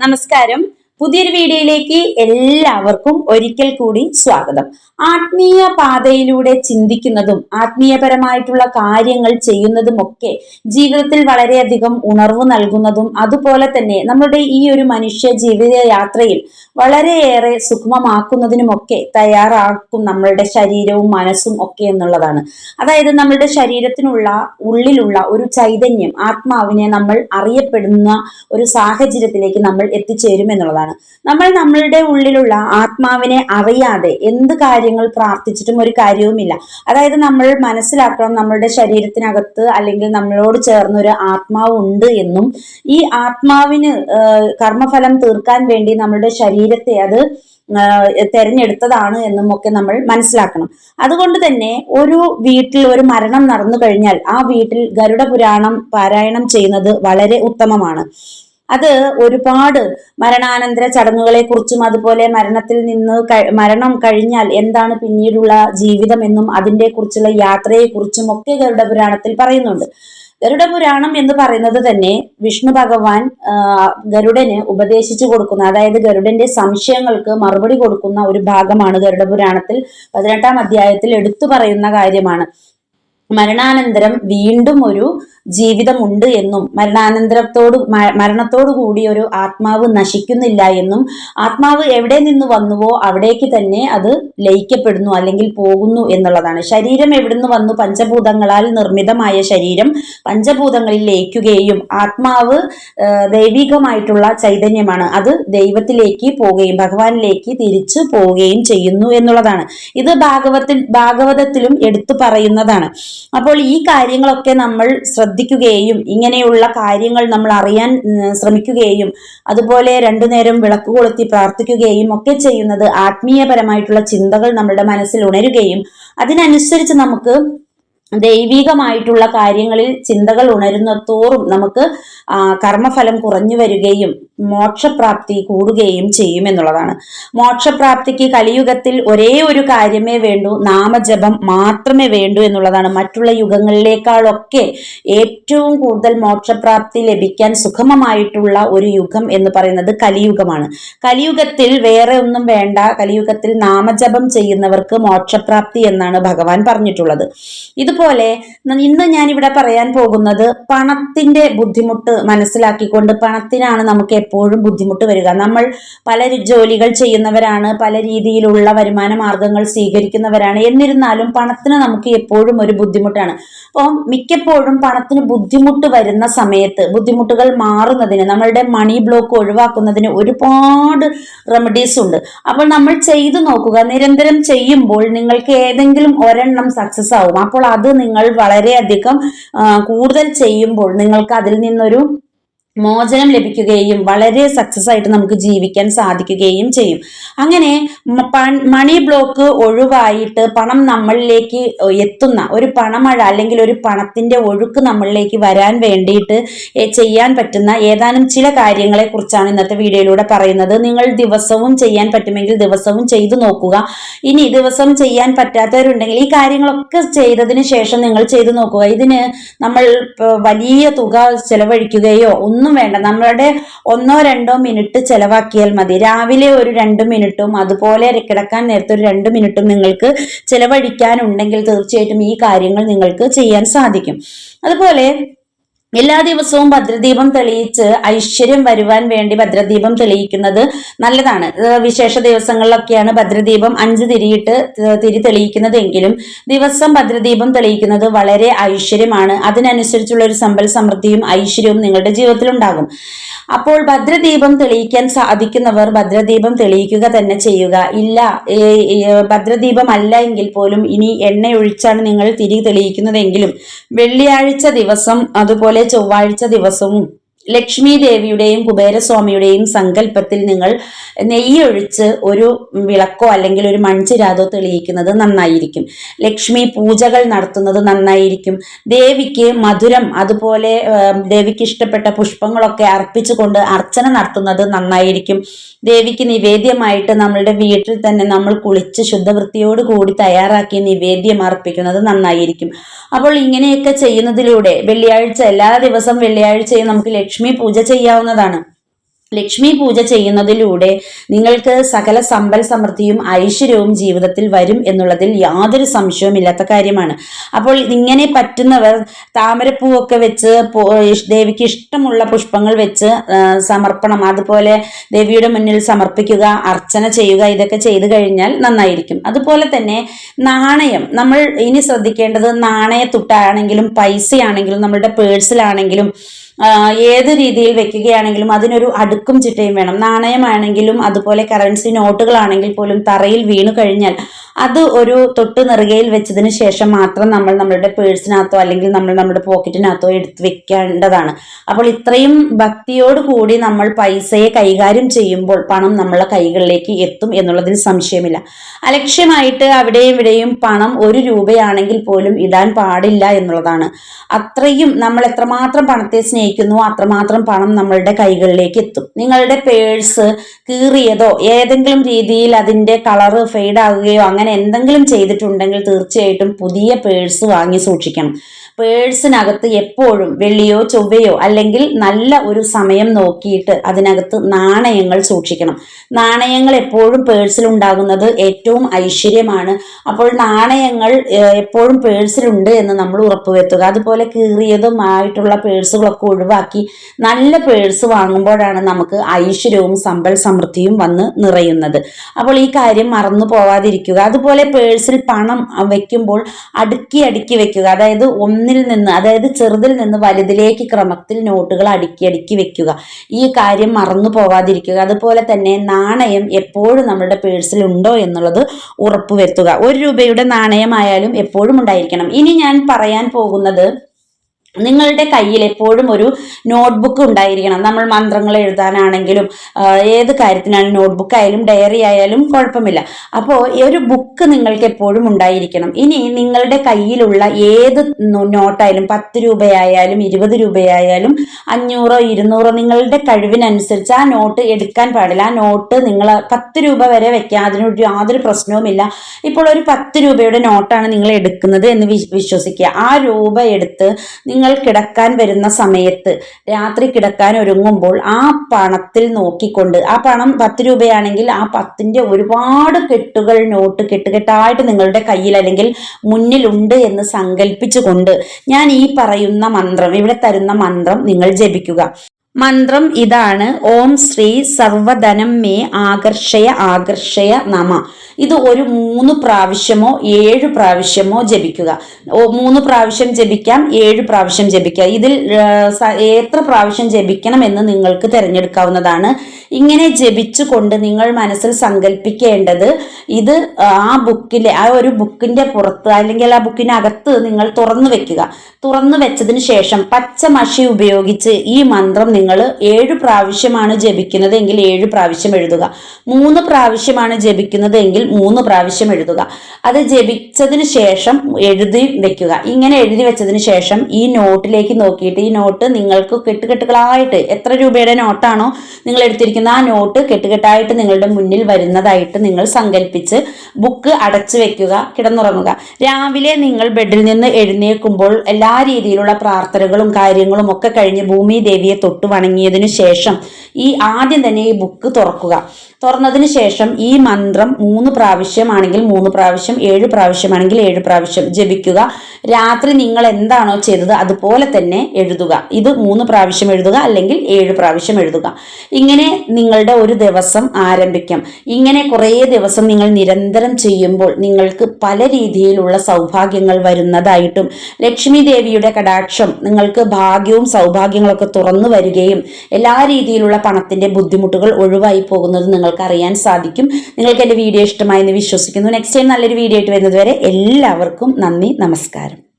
നമസ്കാരം. പുതിയൊരു വീഡിയോയിലേക്ക് എല്ലാവർക്കും ഒരിക്കൽ കൂടി സ്വാഗതം. ആത്മീയ പാതയിലൂടെ ചിന്തിക്കുന്നതും ആത്മീയപരമായിട്ടുള്ള കാര്യങ്ങൾ ചെയ്യുന്നതുമൊക്കെ ജീവിതത്തിൽ വളരെയധികം ഉണർവ് നൽകുന്നതും അതുപോലെ തന്നെ നമ്മുടെ ഈ ഒരു മനുഷ്യ ജീവിത യാത്രയിൽ വളരെയേറെ സുഗമമാക്കുന്നതിനുമൊക്കെ തയ്യാറാക്കും നമ്മളുടെ ശരീരവും മനസ്സും ഒക്കെ എന്നുള്ളതാണ്. അതായത് നമ്മളുടെ ശരീരത്തിനുള്ള ഉള്ളിലുള്ള ഒരു ചൈതന്യം ആത്മാവിനെ നമ്മൾ അറിയപ്പെടുന്ന ഒരു സാഹചര്യത്തിലേക്ക് നമ്മൾ എത്തിച്ചേരും എന്നുള്ളതാണ്. നമ്മൾ നമ്മളുടെ ഉള്ളിലുള്ള ആത്മാവിനെ അറിയാതെ എന്ത് കാര്യങ്ങൾ പ്രാർത്ഥിച്ചിട്ടും ഒരു കാര്യവുമില്ല. അതായത് നമ്മൾ മനസ്സിലാക്കണം നമ്മളുടെ ശരീരത്തിനകത്ത് അല്ലെങ്കിൽ നമ്മളോട് ചേർന്ന ഒരു ആത്മാവ് ഉണ്ട് എന്നും ഈ ആത്മാവിന് കർമ്മഫലം തീർക്കാൻ വേണ്ടി നമ്മളുടെ ശരീരത്തെ അത് തെരഞ്ഞെടുത്തതാണ് എന്നും ഒക്കെ നമ്മൾ മനസ്സിലാക്കണം. അതുകൊണ്ട് തന്നെ ഒരു വീട്ടിൽ ഒരു മരണം നടന്നു കഴിഞ്ഞാൽ ആ വീട്ടിൽ ഗരുഡ പുരാണം പാരായണം ചെയ്യുന്നത് വളരെ ഉത്തമമാണ്. അത് ഒരുപാട് മരണാനന്തര ചടങ്ങുകളെ കുറിച്ചും അതുപോലെ മരണത്തിൽ നിന്ന് മരണം കഴിഞ്ഞാൽ എന്താണ് പിന്നീടുള്ള ജീവിതം എന്നും അതിന്റെ കുറിച്ചുള്ള യാത്രയെ കുറിച്ചും ഒക്കെ ഗരുഡ പുരാണത്തിൽ പറയുന്നുണ്ട്. ഗരുഡ പുരാണം എന്ന് പറയുന്നത് തന്നെ വിഷ്ണു ഭഗവാൻ ഗരുഡന് ഉപദേശിച്ചു കൊടുക്കുന്ന അതായത് ഗരുഡന്റെ സംശയങ്ങൾക്ക് മറുപടി കൊടുക്കുന്ന ഒരു ഭാഗമാണ് ഗരുഡ പുരാണത്തിൽ പതിനെട്ടാം അധ്യായത്തിൽ എടുത്തു പറയുന്ന കാര്യമാണ്. മരണാനന്തരം വീണ്ടും ഒരു ജീവിതമുണ്ട് എന്നും മരണാനന്തരത്തോട് മരണത്തോടു കൂടി ഒരു ആത്മാവ് നശിക്കുന്നില്ല എന്നും ആത്മാവ് എവിടെ നിന്ന് വന്നുവോ അവിടേക്ക് തന്നെ അത് ലയിക്കപ്പെടുന്നു അല്ലെങ്കിൽ പോകുന്നു എന്നുള്ളതാണ്. ശരീരം എവിടുന്ന് വന്നു? പഞ്ചഭൂതങ്ങളാൽ നിർമ്മിതമായ ശരീരം പഞ്ചഭൂതങ്ങളിൽ ലയിക്കുകയും ആത്മാവ് ദൈവികമായിട്ടുള്ള ചൈതന്യമാണ്. അത് ദൈവത്തിലേക്ക് പോവുകയും ഭഗവാനിലേക്ക് തിരിച്ചു പോവുകയും ചെയ്യുന്നു എന്നുള്ളതാണ്. ഇത് ഭാഗവത്തിൽ ഭാഗവതത്തിലും എടുത്തു പറയുന്നതാണ്. അപ്പോൾ ഈ കാര്യങ്ങളൊക്കെ നമ്മൾ ശ്രദ്ധിക്കുകയും ഇങ്ങനെയുള്ള കാര്യങ്ങൾ നമ്മൾ അറിയാൻ ശ്രമിക്കുകയും അതുപോലെ രണ്ടു നേരം വിളക്ക് കൊളുത്തി പ്രാർത്ഥിക്കുകയും ഒക്കെ ചെയ്യുന്നത് ആത്മീയപരമായിട്ടുള്ള ചിന്തകൾ നമ്മുടെ മനസ്സിൽ ഉണരുകയും അതിനനുസരിച്ച് നമുക്ക് ദൈവികമായിട്ടുള്ള കാര്യങ്ങളിൽ ചിന്തകൾ ഉണരുന്ന തോറും നമുക്ക് കർമ്മഫലം കുറഞ്ഞു വരികയും മോക്ഷപ്രാപ്തി കൂടുകയും ചെയ്യും എന്നുള്ളതാണ്. മോക്ഷപ്രാപ്തിക്ക് കലിയുഗത്തിൽ ഒരേ ഒരു കാര്യമേ വേണ്ടൂ നാമജപം മാത്രമേ വേണ്ടൂ എന്നുള്ളതാണ്. മറ്റുള്ള യുഗങ്ങളിലേക്കാളൊക്കെ ഏറ്റവും കൂടുതൽ മോക്ഷപ്രാപ്തി ലഭിക്കാൻ സുഗമമായിട്ടുള്ള ഒരു യുഗം എന്ന് പറയുന്നത് കലിയുഗമാണ്. കലിയുഗത്തിൽ വേറെ ഒന്നും വേണ്ട കലിയുഗത്തിൽ നാമജപം ചെയ്യുന്നവർക്ക് മോക്ഷപ്രാപ്തി എന്നാണ് ഭഗവാൻ പറഞ്ഞിട്ടുള്ളത്. ഇതുപോലെ ന- ഇന്ന് ഞാൻ ഇവിടെ പറയാൻ പോകുന്നത് പണത്തിന്റെ ബുദ്ധിമുട്ട് മനസ്സിലാക്കിക്കൊണ്ട് പണത്തിനാണ് നമുക്ക് എപ്പോഴും ബുദ്ധിമുട്ട് വരിക. നമ്മൾ പല ജോലികൾ ചെയ്യുന്നവരാണ് പല രീതിയിലുള്ള വരുമാന മാർഗങ്ങൾ സ്വീകരിക്കുന്നവരാണ്. എന്നിരുന്നാലും പണത്തിന് നമുക്ക് എപ്പോഴും ഒരു ബുദ്ധിമുട്ടാണ്. അപ്പോൾ മിക്കപ്പോഴും പണത്തിന് ബുദ്ധിമുട്ട് വരുന്ന സമയത്ത് ബുദ്ധിമുട്ടുകൾ മാറുന്നതിന് നമ്മളുടെ മണി ബ്ലോക്ക് ഒഴിവാക്കുന്നതിന് ഒരുപാട് റെമഡീസ് ഉണ്ട്. അപ്പോൾ നമ്മൾ ചെയ്തു നോക്കുക. നിരന്തരം ചെയ്യുമ്പോൾ നിങ്ങൾക്ക് ഏതെങ്കിലും ഒരെണ്ണം സക്സസ് ആവും. അപ്പോൾ അത് നിങ്ങൾ വളരെയധികം കൂടുതൽ ചെയ്യുമ്പോൾ നിങ്ങൾക്ക് അതിൽ നിന്നൊരു മോചനം ലഭിക്കുകയും വളരെ സക്സസ് ആയിട്ട് നമുക്ക് ജീവിക്കാൻ സാധിക്കുകയും ചെയ്യും. അങ്ങനെ മണി ബ്ലോക്ക് ഒഴിവായിട്ട് പണം നമ്മളിലേക്ക് എത്തുന്ന ഒരു പണമഴ അല്ലെങ്കിൽ ഒരു പണത്തിന്റെ ഒഴുക്ക് നമ്മളിലേക്ക് വരാൻ വേണ്ടിയിട്ട് ചെയ്യാൻ പറ്റുന്ന ഏതാനും ചില കാര്യങ്ങളെ കുറിച്ചാണ് ഇന്നത്തെ വീഡിയോയിലൂടെ പറയുന്നത്. നിങ്ങൾ ദിവസവും ചെയ്യാൻ പറ്റുമെങ്കിൽ ദിവസവും ചെയ്തു നോക്കുക. ഇനി ദിവസം ചെയ്യാൻ പറ്റാത്തവരുണ്ടെങ്കിൽ ഈ കാര്യങ്ങളൊക്കെ ചെയ്തതിന് ശേഷം നിങ്ങൾ ചെയ്തു നോക്കുക. ഇതിന് നമ്മൾ വലിയ തുക ചെലവഴിക്കുകയോ വേണ്ട. നമ്മളുടെ ഒന്നോ രണ്ടോ മിനിറ്റ് ചിലവാക്കിയാൽ മതി. രാവിലെ ഒരു രണ്ട് മിനിറ്റും അതുപോലെ കിടക്കാൻ നേരത്തെ ഒരു രണ്ട് മിനിറ്റും നിങ്ങൾക്ക് ചെലവഴിക്കാനുണ്ടെങ്കിൽ തീർച്ചയായിട്ടും ഈ കാര്യങ്ങൾ നിങ്ങൾക്ക് ചെയ്യാൻ സാധിക്കും. അതുപോലെ എല്ലാ ദിവസവും ഭദ്രദീപം തെളിയിച്ച് ഐശ്വര്യം വരുവാൻ വേണ്ടി ഭദ്രദീപം തെളിയിക്കുന്നത് നല്ലതാണ്. വിശേഷ ദിവസങ്ങളിലൊക്കെയാണ് ഭദ്രദീപം അഞ്ച് തിരിയിട്ട് തിരി തിരി തെളിയിക്കുന്നതെങ്കിലും ദിവസം ഭദ്രദീപം തെളിയിക്കുന്നത് വളരെ ഐശ്വര്യമാണ്. അതിനനുസരിച്ചുള്ള ഒരു സമ്പൽ സമൃദ്ധിയും ഐശ്വര്യവും നിങ്ങളുടെ ജീവിതത്തിൽ ഉണ്ടാകും അപ്പോൾ ഭദ്രദീപം തെളിയിക്കാൻ സാധിക്കുന്നവർ ഭദ്രദീപം തെളിയിക്കുക തന്നെ ചെയ്യുക. ഇല്ല ഭദ്രദീപം അല്ല എങ്കിൽ പോലും ഇനി എണ്ണയൊഴിച്ചാണ് നിങ്ങൾ തിരി തെളിയിക്കുന്നതെങ്കിലും വെള്ളിയാഴ്ച ദിവസം അതുപോലെ ചൊവ്വാഴ്ച ദിവസവും. ലക്ഷ്മി ദേവിയുടെയും കുബേരസ്വാമിയുടെയും സങ്കല്പത്തിൽ നിങ്ങൾ നെയ്യൊഴിച്ച് ഒരു വിളക്കോ അല്ലെങ്കിൽ ഒരു മൺചിരാതോ തെളിയിക്കുന്നത് നന്നായിരിക്കും. ലക്ഷ്മി പൂജകൾ നടത്തുന്നത് നന്നായിരിക്കും. ദേവിക്ക് മധുരം അതുപോലെ ദേവിക്ക് ഇഷ്ടപ്പെട്ട പുഷ്പങ്ങളൊക്കെ അർപ്പിച്ചുകൊണ്ട് അർച്ചന നടത്തുന്നത് നന്നായിരിക്കും. ദേവിക്ക് നിവേദ്യമായിട്ട് നമ്മളുടെ വീട്ടിൽ തന്നെ നമ്മൾ കുളിച്ച് ശുദ്ധവൃത്തിയോട് കൂടി തയ്യാറാക്കി നിവേദ്യം അർപ്പിക്കുന്നത് നന്നായിരിക്കും. അപ്പോൾ ഇങ്ങനെയൊക്കെ ചെയ്യുന്നതിലൂടെ വെള്ളിയാഴ്ച എല്ലാ ദിവസം വെള്ളിയാഴ്ചയും നമുക്ക് ലക്ഷ്മി പൂജ ചെയ്യാവുന്നതാണ്. ലക്ഷ്മി പൂജ ചെയ്യുന്നതിലൂടെ നിങ്ങൾക്ക് സകല സമ്പൽ സമൃദ്ധിയും ഐശ്വര്യവും ജീവിതത്തിൽ വരും എന്നുള്ളതിൽ യാതൊരു സംശയവും ഇല്ലാത്ത കാര്യമാണ്. അപ്പോൾ ഇങ്ങനെ പറ്റുന്നവർ താമരപ്പൂവൊക്കെ വെച്ച് ദേവിക്ക് ഇഷ്ടമുള്ള പുഷ്പങ്ങൾ വെച്ച് സമർപ്പണം അതുപോലെ ദേവിയുടെ മുന്നിൽ സമർപ്പിക്കുക അർച്ചന ചെയ്യുക ഇതൊക്കെ ചെയ്തു കഴിഞ്ഞാൽ നന്നായിരിക്കും. അതുപോലെ തന്നെ നാണയം നമ്മൾ ഇനി ശ്രദ്ധിക്കേണ്ടത് നാണയത്തുട്ടാണെങ്കിലും പൈസയാണെങ്കിലും നമ്മളുടെ പേഴ്സിലാണെങ്കിലും ഏത് രീതിയിൽ വെക്കുകയാണെങ്കിലും അതിനൊരു അടുക്കും ചിട്ടയും വേണം. നാണയമാണെങ്കിലും അതുപോലെ കറൻസി നോട്ടുകളാണെങ്കിൽ പോലും തറയിൽ വീണു കഴിഞ്ഞാൽ അത് ഒരു തൊട്ട് നിറുകയിൽ വെച്ചതിന് ശേഷം മാത്രം നമ്മൾ നമ്മളുടെ പേഴ്സിനകത്തോ അല്ലെങ്കിൽ നമ്മൾ നമ്മുടെ പോക്കറ്റിനകത്തോ എടുത്ത് വെക്കേണ്ടതാണ്. അപ്പോൾ ഇത്രയും ഭക്തിയോട് കൂടി നമ്മൾ പൈസയെ കൈകാര്യം ചെയ്യുമ്പോൾ പണം നമ്മളെ കൈകളിലേക്ക് എത്തും എന്നുള്ളതിൽ സംശയമില്ല. അലക്ഷ്യമായിട്ട് അവിടെയും ഇവിടെയും പണം ഒരു രൂപയാണെങ്കിൽ പോലും ഇടാൻ പാടില്ല എന്നുള്ളതാണ്. അത്രയും നമ്മൾ എത്രമാത്രം പണത്തെ സ്നേഹിക്കുന്നു അത്രമാത്രം പണം നമ്മളുടെ കൈകളിലേക്ക് എത്തും. നിങ്ങളുടെ പേഴ്സ് കീറിയതോ ഏതെങ്കിലും രീതിയിൽ അതിന്റെ കളറ് ഫെയ്ഡ് ആകുകയോ അങ്ങനെ എന്തെങ്കിലും ചെയ്തിട്ടുണ്ടെങ്കിൽ തീർച്ചയായിട്ടും പുതിയ പേഴ്സ് വാങ്ങി സൂക്ഷിക്കണം. പേഴ്സിനകത്ത് എപ്പോഴും വെള്ളിയോ ചൊവ്വയോ അല്ലെങ്കിൽ നല്ല ഒരു സമയം നോക്കിയിട്ട് അതിനകത്ത് നാണയങ്ങൾ സൂക്ഷിക്കണം. നാണയങ്ങൾ എപ്പോഴും പേഴ്സിൽ ഉണ്ടാകുന്നത് ഏറ്റവും ഐശ്വര്യമാണ്. അപ്പോൾ നാണയങ്ങൾ എപ്പോഴും പേഴ്സിലുണ്ട് എന്ന് നമ്മൾ ഉറപ്പുവരുത്തുക. അതുപോലെ കീറിയതുമായിട്ടുള്ള പേഴ്സുകളൊക്കെ ഒഴിവാക്കി നല്ല പേഴ്സ് വാങ്ങുമ്പോഴാണ് നമുക്ക് ഐശ്വര്യവും സമ്പൽ സമൃദ്ധിയും വന്ന് നിറയുന്നത്. അപ്പോൾ ഈ കാര്യം മറന്നു പോവാതിരിക്കുക. അതുപോലെ പേഴ്സിൽ പണം വെക്കുമ്പോൾ അടുക്കി അടുക്കി വെക്കുക. അതായത് ഒന്ന് ഒന്നിൽ നിന്ന് അതായത് ചെറുതിൽ നിന്ന് വലുതിലേക്ക് ക്രമത്തിൽ നോട്ടുകൾ അടുക്കി അടുക്കി വെക്കുക. ഈ കാര്യം മറന്നു പോവാതിരിക്കുക. അതുപോലെ തന്നെ നാണയം എപ്പോഴും നമ്മുടെ പേഴ്സിൽ ഉണ്ടോ എന്നുള്ളത് ഉറപ്പുവരുത്തുക. ഒരു രൂപയുടെ നാണയമായാലും എപ്പോഴും ഉണ്ടായിരിക്കണം. ഇനി ഞാൻ പറയാൻ പോകുന്നത് നിങ്ങളുടെ കയ്യിൽ എപ്പോഴും ഒരു നോട്ട്ബുക്ക് ഉണ്ടായിരിക്കണം. നമ്മൾ മന്ത്രങ്ങൾ എഴുതാനാണെങ്കിലും ഏത് കാര്യത്തിനാണ് നോട്ട്ബുക്ക് ആയാലും ഡയറി ആയാലും കുഴപ്പമില്ല. അപ്പോൾ ഒരു ബുക്ക് നിങ്ങൾക്ക് എപ്പോഴും ഉണ്ടായിരിക്കണം. ഇനി നിങ്ങളുടെ കയ്യിലുള്ള ഏത് നോട്ടായാലും പത്ത് രൂപയായാലും ഇരുപത് രൂപയായാലും അഞ്ഞൂറോ ഇരുന്നൂറോ നിങ്ങളുടെ കഴിവിനനുസരിച്ച് ആ നോട്ട് എടുക്കാൻ പാടില്ല. ആ നോട്ട് നിങ്ങൾ പത്ത് രൂപ വരെ വെക്കാം അതിനൊരു യാതൊരു പ്രശ്നവുമില്ല. ഇപ്പോൾ ഒരു പത്ത് രൂപയുടെ നോട്ടാണ് നിങ്ങൾ എടുക്കുന്നത് എന്ന് വിശ്വസിക്കുക. ആ രൂപ എടുത്ത് നിങ്ങൾ കിടക്കാൻ വരുന്ന സമയത്ത് രാത്രി കിടക്കാൻ ഒരുങ്ങുമ്പോൾ ആ പണത്തിൽ നോക്കിക്കൊണ്ട് ആ പണം പത്ത് രൂപയാണെങ്കിൽ ആ പത്തിന്റെ ഒരുപാട് കെട്ടുകൾ നോട്ട് കെട്ടുകെട്ടായിട്ട് നിങ്ങളുടെ കയ്യിൽ അല്ലെങ്കിൽ മുന്നിലുണ്ട് എന്ന് സങ്കല്പിച്ചുകൊണ്ട് ഞാൻ ഈ പറയുന്ന മന്ത്രം ഇവിടെ തരുന്ന മന്ത്രം നിങ്ങൾ ജപിക്കുക. മന്ത്രം ഇതാണ്. ഓം ശ്രീ സർവധനം മേ ആകർഷയ ആകർഷയ നമ. ഇത് ഒരു മൂന്ന് പ്രാവശ്യമോ ഏഴ് പ്രാവശ്യമോ ജപിക്കുക. മൂന്ന് പ്രാവശ്യം ജപിക്കാം ഏഴ് പ്രാവശ്യം ജപിക്കാം ഇതിൽ എത്ര പ്രാവശ്യം ജപിക്കണം എന്ന് നിങ്ങൾക്ക് തിരഞ്ഞെടുക്കാവുന്നതാണ്. ഇങ്ങനെ ജപിച്ചുകൊണ്ട് നിങ്ങൾ മനസ്സിൽ സങ്കല്പിക്കേണ്ടത് ഇത് ആ ബുക്കിലെ ആ ഒരു ബുക്കിന്റെ പുറത്ത് അല്ലെങ്കിൽ ആ ബുക്കിനകത്ത് നിങ്ങൾ തുറന്നു വെക്കുക. തുറന്നു വെച്ചതിന് ശേഷം പച്ച മഷി ഉപയോഗിച്ച് ഈ മന്ത്രം നിങ്ങൾ ഏഴ് പ്രാവശ്യമാണ് ജപിക്കുന്നത് എങ്കിൽ ഏഴ് പ്രാവശ്യം എഴുതുക. മൂന്ന് പ്രാവശ്യമാണ് ജപിക്കുന്നത് എങ്കിൽ മൂന്ന് പ്രാവശ്യം എഴുതുക. അത് ജപിച്ചതിന് ശേഷം എഴുതി വെക്കുക. ഇങ്ങനെ എഴുതി വെച്ചതിന് ശേഷം ഈ നോട്ടിലേക്ക് നോക്കിയിട്ട് ഈ നോട്ട് നിങ്ങൾക്ക് കെട്ടുകെട്ടുകളായിട്ട് എത്ര രൂപയുടെ നോട്ടാണോ നിങ്ങൾ എടുത്തിരിക്കുന്ന ആ നോട്ട് കെട്ടുകെട്ടായിട്ട് നിങ്ങളുടെ മുന്നിൽ വരുന്നതായിട്ട് നിങ്ങൾ സങ്കല്പിച്ച് ബുക്ക് അടച്ചു വെക്കുക കിടന്നുറങ്ങുക. രാവിലെ നിങ്ങൾ ബെഡിൽ നിന്ന് എഴുന്നേൽക്കുമ്പോൾ എല്ലാ രീതിയിലുള്ള പ്രാർത്ഥനകളും കാര്യങ്ങളും ഒക്കെ കഴിഞ്ഞ് ഭൂമി ദേവിയെ തൊട്ട് വണങ്ങിയതിനു ശേഷം ഈ ആദ്യം തന്നെ ഈ ബുക്ക് തുറക്കുക. തുറന്നതിന് ശേഷം ഈ മന്ത്രം മൂന്ന് പ്രാവശ്യമാണെങ്കിൽ മൂന്ന് പ്രാവശ്യം ഏഴ് പ്രാവശ്യമാണെങ്കിൽ ഏഴ് പ്രാവശ്യം ജപിക്കുക. രാത്രി നിങ്ങൾ എന്താണോ ചെയ്തത് അതുപോലെ തന്നെ എഴുതുക. ഇത് മൂന്ന് പ്രാവശ്യം എഴുതുക അല്ലെങ്കിൽ ഏഴ് പ്രാവശ്യം എഴുതുക. ഇങ്ങനെ നിങ്ങളുടെ ഒരു ദിവസം ആരംഭിക്കാം. ഇങ്ങനെ കുറേ ദിവസം നിങ്ങൾ നിരന്തരം ചെയ്യുമ്പോൾ നിങ്ങൾക്ക് പല രീതിയിലുള്ള സൗഭാഗ്യങ്ങൾ വരുന്നതായിട്ടും ലക്ഷ്മി ദേവിയുടെ കടാക്ഷം നിങ്ങൾക്ക് ഭാഗ്യവും സൗഭാഗ്യങ്ങളൊക്കെ തുറന്നു വരികയും എല്ലാ രീതിയിലുള്ള പണത്തിന്റെ ബുദ്ധിമുട്ടുകൾ ഒഴിവായി പോകുന്നത് നിങ്ങൾക്ക് അറിയാൻ സാധിക്കും. നിങ്ങൾക്ക് എന്റെ വീഡിയോ ഇഷ്ടമായെന്ന് വിശ്വസിക്കുന്നു. നെക്സ്റ്റ് ടൈം നല്ലൊരു വീഡിയോ ആയിട്ട് വരുന്നതുവരെ എല്ലാവർക്കും നന്ദി നമസ്കാരം.